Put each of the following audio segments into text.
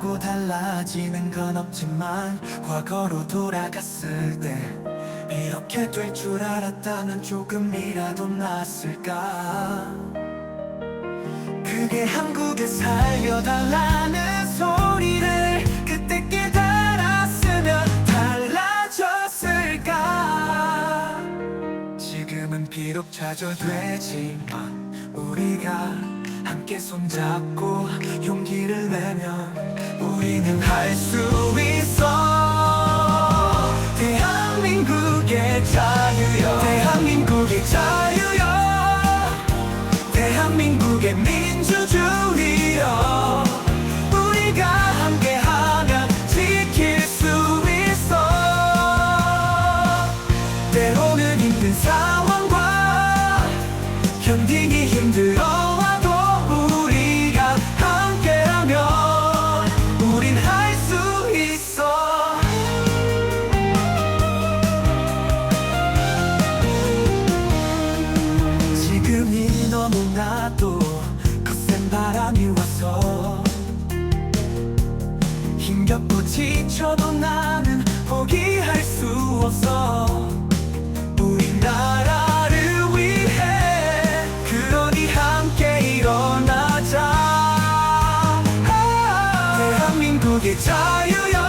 한다고 달라지는 건 없지만 과거로 돌아갔을 때 이렇게 될 줄 알았다면 조금이라도 낫을까? 그게 한국에 살려달라는 소리를 그때 깨달았으면 달라졌을까? 지금은 비록 좌절되지만 우리가 함께 손잡고 용기를 내면 우리는 할 수 있어. 대한민국의 자유여. 대한민국의 자유여. 대한민국의 민주 나도 거센 바람이 와서 힘겹고 지쳐도 나는 포기할 수 없어. 우리나라를 위해 그러니 함께 일어나자. 아, 대한민국의 자유여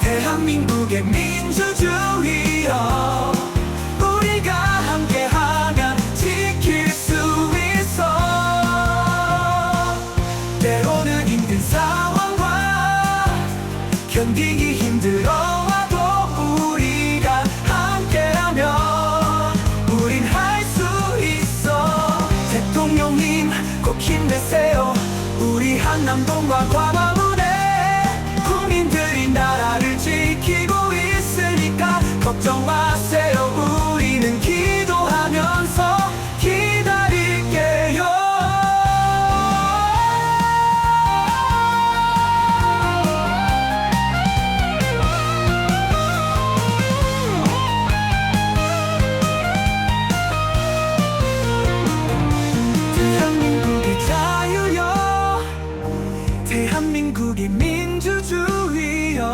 대한민국의 민주주의여 견디기 힘들어와도 우리가 함께하면 우린 할 수 있어. 대통령님 꼭 힘내세요. 우리 한남동과 광화문에 국민들이 나라를 대한민국의 민주주의여